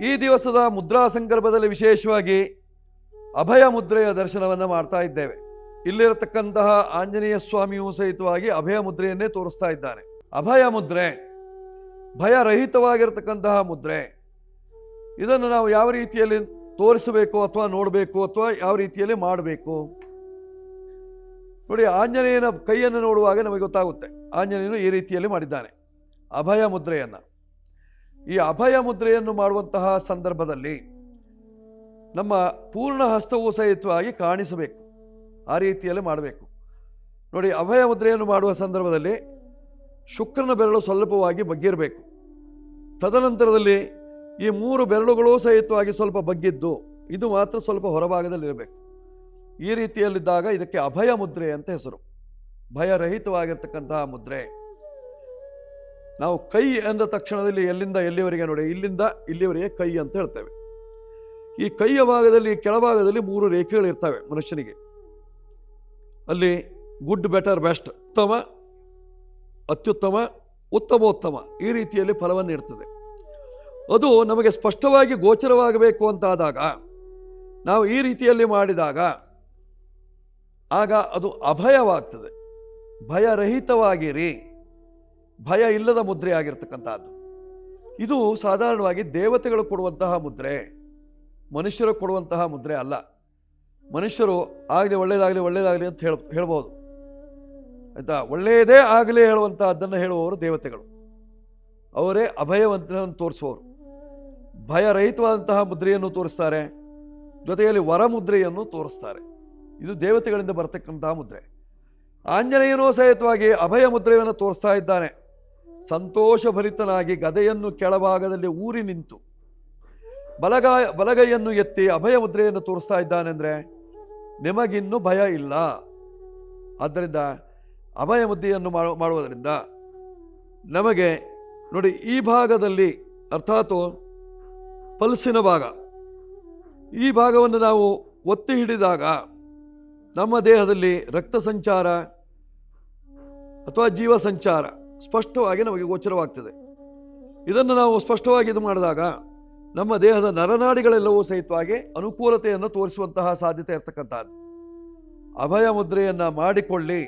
ಈ ದಿವಸದ ಮುದ್ರಾ ಸಂದರ್ಭದಲ್ಲಿ ವಿಶೇಷವಾಗಿ ಅಭಯ ಮುದ್ರೆಯ ದರ್ಶನವನ್ನು ಮಾಡ್ತಾ ಇದ್ದೇವೆ. ಇಲ್ಲಿರತಕ್ಕಂತಹ ಆಂಜನೇಯ ಸ್ವಾಮಿಯು ಸಹಿತವಾಗಿ ಅಭಯ ಮುದ್ರೆಯನ್ನೇ ತೋರಿಸ್ತಾ ಇದ್ದಾನೆ. ಅಭಯ ಮುದ್ರೆ, ಭಯರಹಿತವಾಗಿರತಕ್ಕಂತಹ ಮುದ್ರೆ, ಇದನ್ನು ನಾವು ಯಾವ ರೀತಿಯಲ್ಲಿ ತೋರಿಸಬೇಕು ಅಥವಾ ನೋಡಬೇಕು ಅಥವಾ ಯಾವ ರೀತಿಯಲ್ಲಿ ಮಾಡಬೇಕು? ನೋಡಿ, ಆಂಜನೇಯನ ಕೈಯನ್ನು ನೋಡುವಾಗ ನಮಗೆ ಗೊತ್ತಾಗುತ್ತೆ. ಆಂಜನೇಯನು ಈ ರೀತಿಯಲ್ಲಿ ಮಾಡಿದ್ದಾನೆ. ಅಭಯ ಮುದ್ರೆಯನ್ನ. ಈ ಅಭಯ ಮುದ್ರೆಯನ್ನು ಮಾಡುವಂತಹ ಸಂದರ್ಭದಲ್ಲಿ ನಮ್ಮ ಪೂರ್ಣ ಹಸ್ತವು ಸಹಿತವಾಗಿ ಕಾಣಿಸಬೇಕು. ಆ ರೀತಿಯಲ್ಲಿ ಮಾಡಬೇಕು. ನೋಡಿ, ಅಭಯ ಮುದ್ರೆಯನ್ನು ಮಾಡುವ ಸಂದರ್ಭದಲ್ಲಿ ಶುಕ್ರನ ಬೆರಳು ಸ್ವಲ್ಪವಾಗಿ ಬಗ್ಗಿರಬೇಕು. ತದನಂತರದಲ್ಲಿ ಈ ಮೂರು ಬೆರಳುಗಳು ಸಹಿತವಾಗಿ ಸ್ವಲ್ಪ ಬಗ್ಗಿದ್ದು ಇದು ಮಾತ್ರ ಸ್ವಲ್ಪ ಹೊರಭಾಗದಲ್ಲಿರಬೇಕು. ಈ ರೀತಿಯಲ್ಲಿದ್ದಾಗ ಇದಕ್ಕೆ ಅಭಯ ಮುದ್ರೆ ಅಂತ ಹೆಸರು. ಭಯರಹಿತವಾಗಿರ್ತಕ್ಕಂತಹ ಮುದ್ರೆ. ನಾವು ಕೈ ಎಂದ ತಕ್ಷಣದಲ್ಲಿ ಎಲ್ಲಿಂದ ಎಲ್ಲಿವರೆಗೆ ನೋಡಿ, ಇಲ್ಲಿಂದ ಇಲ್ಲಿವರೆಗೆ ಕೈ ಅಂತ ಹೇಳ್ತೇವೆ. ಈ ಕೈಯ ಭಾಗದಲ್ಲಿ ಕೆಳಭಾಗದಲ್ಲಿ ಮೂರು ರೇಖೆಗಳು ಇರ್ತವೆ ಮನುಷ್ಯನಿಗೆ. ಅಲ್ಲಿ ಗುಡ್, ಬೆಟರ್, ಬೆಸ್ಟ್, ಉತ್ತಮ, ಅತ್ಯುತ್ತಮ, ಉತ್ತಮೋತ್ತಮ ಈ ರೀತಿಯಲ್ಲಿ ಫಲವನ್ನು ಇರ್ತದೆ ಅದು ನಮಗೆ ಸ್ಪಷ್ಟವಾಗಿ ಗೋಚರವಾಗಬೇಕು ಅಂತಾದಾಗ, ನಾವು ಈ ರೀತಿಯಲ್ಲಿ ಮಾಡಿದಾಗ ಆಗ ಅದು ಅಭಯವಾಗ್ತದೆ. ಭಯರಹಿತವಾಗಿರಿ. ಭಯ ಇಲ್ಲದ ಮುದ್ರೆ ಆಗಿರ್ತಕ್ಕಂಥದ್ದು ಇದು ಸಾಧಾರಣವಾಗಿ ದೇವತೆಗಳು ಕೊಡುವಂತಹ ಮುದ್ರೆ, ಮನುಷ್ಯರು ಕೊಡುವಂತಹ ಮುದ್ರೆ ಅಲ್ಲ. ಮನುಷ್ಯರು ಆಗಲಿ ಒಳ್ಳೇದಾಗಲಿ ಒಳ್ಳೇದಾಗಲಿ ಅಂತ ಹೇಳ ಹೇಳ್ಬೋದು. ಆಯಿತಾ? ಒಳ್ಳೆಯದೇ ಆಗಲಿ ಹೇಳುವಂತಹದ್ದನ್ನು ಹೇಳುವವರು ದೇವತೆಗಳು. ಅವರೇ ಅಭಯವಂತನನ್ನು ತೋರಿಸುವವರು. ಭಯರಹಿತವಾದಂತಹ ಮುದ್ರೆಯನ್ನು ತೋರಿಸ್ತಾರೆ, ಜೊತೆಯಲ್ಲಿ ವರ ಮುದ್ರೆಯನ್ನು ತೋರಿಸ್ತಾರೆ. ಇದು ದೇವತೆಗಳಿಂದ ಬರತಕ್ಕಂತಹ ಮುದ್ರೆ. ಆಂಜನೇಯನೂ ಸಹಿತವಾಗಿ ಅಭಯ ಮುದ್ರೆಯನ್ನು ತೋರಿಸ್ತಾ ಇದ್ದಾನೆ. ಸಂತೋಷಭರಿತನಾಗಿ ಗದೆಯನ್ನು ಕೆಳಭಾಗದಲ್ಲಿ ಊರಿ ನಿಂತು ಬಲಗಾಯ, ಬಲಗೈಯನ್ನು ಎತ್ತಿ ಅಭಯ ಮುದ್ರೆಯನ್ನು ತೋರಿಸ್ತಾ ಇದ್ದಾನೆ ಅಂದರೆ ನಿಮಗಿನ್ನೂ ಭಯ ಇಲ್ಲ. ಆದ್ದರಿಂದ ಅಭಯ ಮುದ್ರೆಯನ್ನು ಮಾಡು, ಮಾಡುವುದರಿಂದ ನಮಗೆ ನೋಡಿ ಈ ಭಾಗದಲ್ಲಿ ಅರ್ಥಾತ್ ಪಲ್ಸಿನ ಭಾಗ. ಈ ಭಾಗವನ್ನು ನಾವು ಒತ್ತಿ ಹಿಡಿದಾಗ ನಮ್ಮ ದೇಹದಲ್ಲಿ ರಕ್ತ ಸಂಚಾರ ಅಥವಾ ಜೀವ ಸಂಚಾರ ಸ್ಪಷ್ಟವಾಗಿ ನಮಗೆ ಗೋಚರವಾಗ್ತದೆ. ಇದನ್ನು ನಾವು ಸ್ಪಷ್ಟವಾಗಿ ಇದು ಮಾಡಿದಾಗ ನಮ್ಮ ದೇಹದ ನರನಾಡಿಗಳೆಲ್ಲವೂ ಸಹಿತವಾಗಿ ಅನುಕೂಲತೆಯನ್ನು ತೋರಿಸುವಂತಹ ಸಾಧ್ಯತೆ ಇರತಕ್ಕಂಥದ್ದು. ಅಭಯ ಮುದ್ರೆಯನ್ನು ಮಾಡಿಕೊಳ್ಳಿ.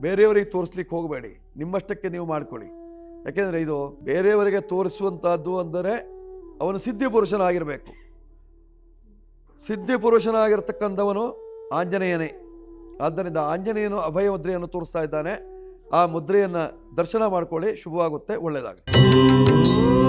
ಬೇರೆಯವರಿಗೆ ತೋರಿಸ್ಲಿಕ್ಕೆ ಹೋಗಬೇಡಿ. ನಿಮ್ಮಷ್ಟಕ್ಕೆ ನೀವು ಮಾಡಿಕೊಳ್ಳಿ. ಯಾಕೆಂದರೆ ಇದು ಬೇರೆಯವರಿಗೆ ತೋರಿಸುವಂಥದ್ದು ಅಂದರೆ ಅವನು ಸಿದ್ಧಿ ಪುರುಷನಾಗಿರಬೇಕು. ಸಿದ್ಧಿ ಪುರುಷನಾಗಿರ್ತಕ್ಕಂಥವನು ಆಂಜನೇಯನೇ. ಆದ್ದರಿಂದ ಆಂಜನೇಯನು ಅಭಯ ಮುದ್ರೆಯನ್ನು ತೋರಿಸ್ತಾ ಇದ್ದಾನೆ. ಆ ಮುದ್ರೆಯನ್ನು ದರ್ಶನ ಮಾಡಿಕೊಳ್ಳಿ ಶುಭವಾಗುತ್ತೆ ಒಳ್ಳೆಯದಾಗುತ್ತೆ